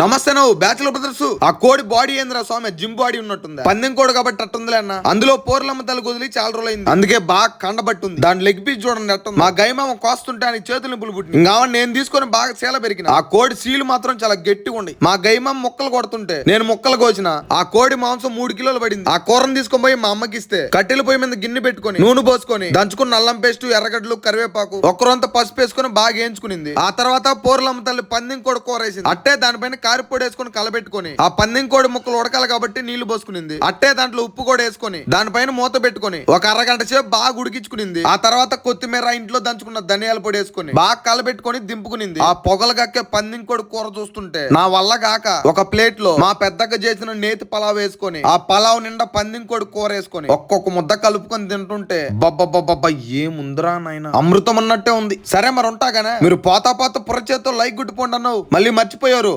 నమస్తే నువ్వు bachelor brothers. ఆ కోడి బాడీ ఏందిరా స్వామి? జిమ్ బాడీ ఉన్నట్టుంది. పందెం కోడి కాబట్టి అట్టుందిలే అన్న. అందులో పోర్లమ్మ తల కుదిలి చాలా రోజులు అయింది అందుకే బాగా కండబట్టుంది. దాని లెగ్ పీస్ చూడండి అట్టుంది. మా గైమామ కోస్తుంటే ఆయన చేతులు నిప్పులు పుట్టి ఇంకా నేను తీసుకొని బాగా చీల పెరిగిన. ఆ కోడి సీలు మాత్రం చాలా గట్టిగా ఉంది మా గైమామ ముక్కలు కొడుతుంటే నేను ముక్కలు కోసిన. ఆ కోడి మాంసం మూడు కిలోలు పడింది. ఆ కూరను తీసుకొని పోయి మా అమ్మకి ఇస్తే కట్టెల పొయ్యి మీద గిన్నె పెట్టుకొని నూనె పోసుకొని దంచుకున్న అల్లం పేస్ట్ ఎర్రగడ్డలు కరివేపాకు ఒక్కరంతా పసుపు వేసుకొని బాగా వేయించుకునింది. ఆ తర్వాత పోర్లమ్మ తల్లి పందెం కోడి కూర వేసింది. అట్టే దానిపైన కారిపొడి వేసుకొని కలబెట్టుకొని ఆ పందెం కోడి ముక్కలు ఉడకాలి కాబట్టి నీళ్ళు పోసుకునింది. అట్టే దాంట్లో ఉప్పు కూడా వేసుకొని దానిపైన మూత పెట్టుకొని ఒక అరగంట సేపు బాగా ఉడికించుకునింది. ఆ తర్వాత కొత్తిమీర ఇంట్లో దంచుకున్న ధనియాల పొడి వేసుకొని బాగా కలబెట్టుకొని దింపుకునింది. ఆ పొగలు కక్కే పందెం కోడి కూర చూస్తుంటే నా వల్ల కాక ఒక ప్లేట్లో మా పెద్దగా చేసిన నేతి పలావ్ వేసుకొని ఆ పలావ్ నిండా పందెం కోడి కూర వేసుకొని ఒక్కొక్క ముద్ద కలుపుకొని తింటుంటే బబ్బబ్బబ్బబ్బ ఏముందిరా నాయన? అమృతం అన్నట్టే ఉంది. సరే మరి ఉంటాగానే మీరు పోతా పోతా పురచేతో లైక్ గుట్టుకోండి అన్నావు. మళ్ళీ మర్చిపోయారు.